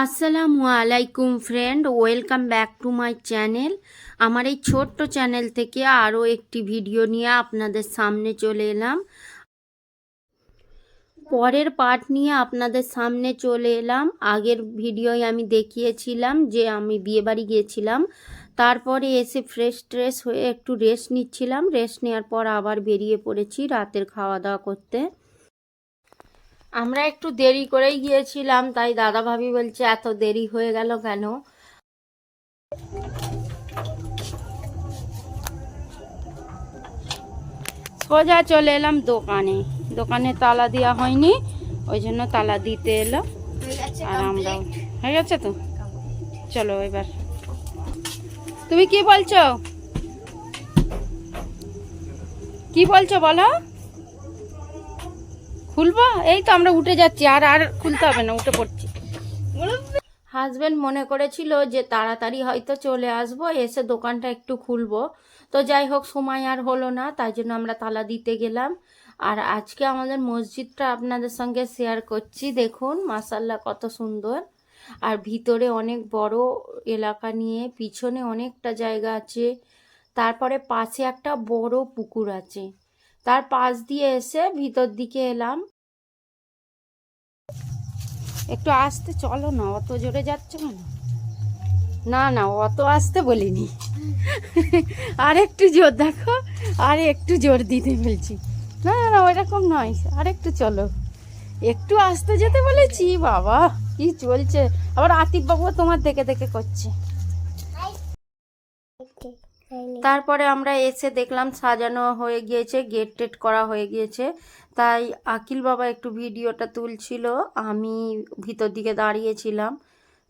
আসসালামু আলাইকুম friend welcome back to my channel আমার এই ছোট্ট চ্যানেল থেকে আরও একটি ভিডিও নিয়ে আপনাদের সামনে চলে এলাম। পরের পার্ট নিয়ে আপনাদের সামনে চলে এলাম। আগের ভিডিওয় আমি দেখিয়েছিলাম যে আমি বিয়েবাড়ি গিয়েছিলাম। তারপরে এসে ফ্রেশ ট্রেশ হয়ে একটু রেস্ট নিচ্ছিলাম। রেস্ট নেওয়ার পর আবার বেরিয়ে পড়েছি রাতের খাওয়া দাওয়া করতে। আমরা একটু দেরি করেই গিয়েছিলাম তাই দাদা ভাবি বলছে এত দেরি হয়ে গেল কেন? সোজা চলে এলাম দোকানে। দোকানে তালা দেওয়া হয়নি ওই জন্য তালা দিতে এলো। আর আমরাও হয়ে গেছে তো? চলো এবার। তুমি কি বলছো? কি বলছো বলো? খুলবো? এই তো আমরা উঠে যাচ্ছি, আর আর খুলতে হবে না, উঠে পড়ছি। হাজবেন্ড মনে করেছিল যে তাড়াতাড়ি হয়তো চলে আসব, এসে দোকানটা একটু খুলবো। তো যাই হোক, সময় আর হলো না, তাই জন্য আমরা তালা দিতে গেলাম। আর আজকে আমাদের মসজিদটা আপনাদের সঙ্গে শেয়ার করছি, দেখুন মাসাল্লাহ কত সুন্দর। আর ভিতরে অনেক বড় এলাকা নিয়ে, পিছনে অনেকটা জায়গা আছে। তারপরে পাশে একটা বড় পুকুর আছে। তার পাশ দিয়ে এসে ভিতর দিকে এলাম। একটু আসতে চলো না, অত জোরে যাচ্ছ কেন? না না, অত আসতে বলিনি। আর একটু জোর দেখো, আর একটু জোর দিতে বলছি। না না না, ওইরকম নয়, আর একটু চলো। একটু আসতে যেতে বলেছি, বাবা, কি চলছে? আবার আতিফ বাবু তোমার দেখে দেখে করছে। তারপরে আমরা এসে দেখলাম সাজানো হয়ে গিয়েছে গেট টেট করা হয়ে গিয়েছে। তাই আকিল বাবা একটু ভিডিওটা তুলছিল, আমি ভিতর দিকে দাঁড়িয়েছিলাম।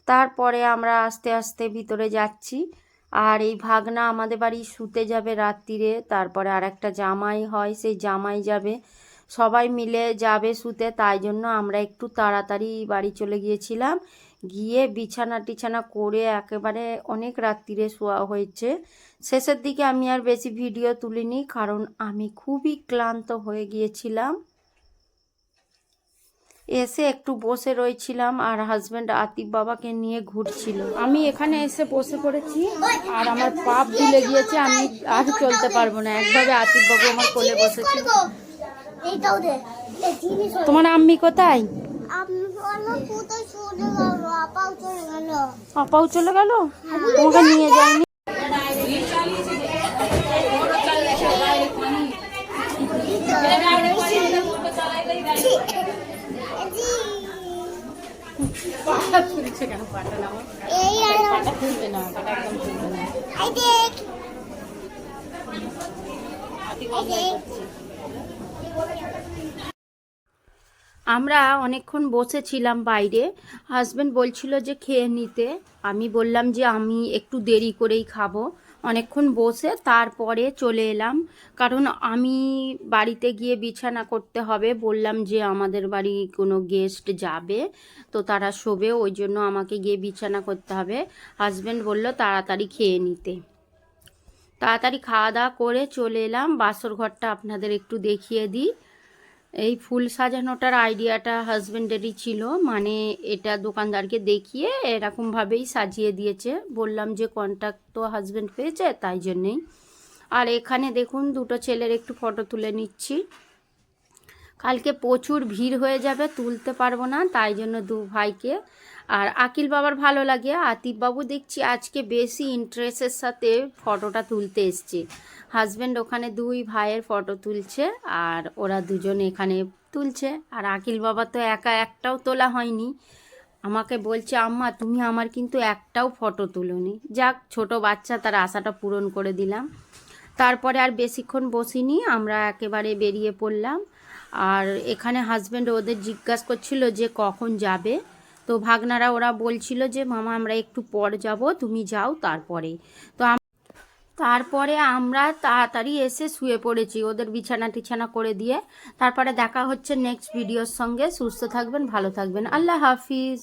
তারপরে আমরা আস্তে আস্তে ভিতরে যাচ্ছি, আর এই ভাগনা আমাদের বাড়ি শুতে যাবে রাত্রিরে, তারপরে আর একটা জামাই হয়, সেই জামাই যাবে। সবাই মিলে যাবে শুতে, তাই জন্য আমরা একটু তাড়াতাড়ি বাড়ি চলে গিয়েছিলাম। গিয়ে বিছানা টিছানা করে একেবারে অনেক রাত্রিরে শোয়া হয়েছে। শেষের দিকে আমি আর বেশি ভিডিও তুলিনি কারণ আমি খুবই ক্লান্ত হয়ে গিয়েছিলাম। এসে একটু বসে রয়েছিলাম আর হাজব্যান্ড আতিফ বাবাকে নিয়ে ঘুরছিল। আমি এখানে এসে বসে পড়েছি আর আমার পাপ ভুলে গিয়েছে আমি আর চলতে পারব না। একভাবে আতিফ বাবু আমার কোলে বসেছে। তোমার আম্মি কোথায়? আমি অন্য কোথায় চলে গেল আপাও চলে গেল আপাও চলে গেল তোমাকে নিয়ে যায়নি এই আর এই দেখ এই দেখ আমরা অনেকক্ষণ বসেছিলাম বাইরে। হাজব্যান্ড বলছিল যে, খেয়ে নিতে। আমি বললাম যে, আমি একটু দেরি করেই খাব। অনেকক্ষণ বসে তারপরে চলে এলাম। কারণ আমি বাড়িতে গিয়ে বিছানা করতে হবে। বললাম যে, আমাদের বাড়ি কোনো গেস্ট যাবে। তো তারা শোবে, ওই জন্য আমাকে গিয়ে বিছানা করতে হবে। হাজব্যান্ড বলল, তাড়াতাড়ি খেয়ে নিতে। তাড়াতাড়ি খাওয়া দাওয়া করে চলে এলাম। বাসর ঘরটা আপনাদের একটু দেখিয়ে দিই। এই ফুল সাজানোটার আইডিয়াটা হাজব্যান্ডেরই ছিল। মানে এটা দোকানদারকে দেখিয়ে এরকমভাবেই সাজিয়ে দিয়েছে। বললাম যে কন্ট্যাক্ট তো হাজব্যান্ড পেয়েছে, তাই জন্যেই। আর এখানে দেখুন, দুটো ছেলের একটু ফটো তুলে নিচ্ছি। কালকে প্রচুর ভিড় হয়ে যাবে, তুলতে পারব না, তাই জন্য দু ভাইকে। আর আকিল বাবার ভালো লাগে। আতিফ বাবু দেখছি আজকে বেশি ইন্টারেস্টের সাথে ফটোটা তুলতে এসছে। হাজব্যান্ড ওখানে দুই ভাইয়ের ফটো তুলছে আর ওরা দুজন এখানে তুলছে। আর আকিল বাবা তো একা একটাও তোলা হয়নি। আমাকে বলছে, আম্মা, তুমি আমার কিন্তু একটাও ফটো তুলোনি। যাক, ছোট বাচ্চা, তার আশাটা পূরণ করে দিলাম। তারপরে আর বেশিক্ষণ বসিনি, আমরা একেবারে বেরিয়ে পড়লাম। আর এখানে হাজব্যান্ড ওদের জিজ্ঞাসা করছিল যে কখন যাবে। তো ভাগনারা ওরা বলছিল যে, মামা, আমরা একটু পর যাব, তুমি যাও তারপরে। তো তারপরে আমরা তাড়াতাড়ি এসে শুয়ে পড়েছি ওদের বিছানা টিছানা করে দিয়ে। তারপরে দেখা হচ্ছে নেক্সট ভিডিওর সঙ্গে। সুস্থ থাকবেন, ভালো থাকবেন। আল্লাহ হাফিজ।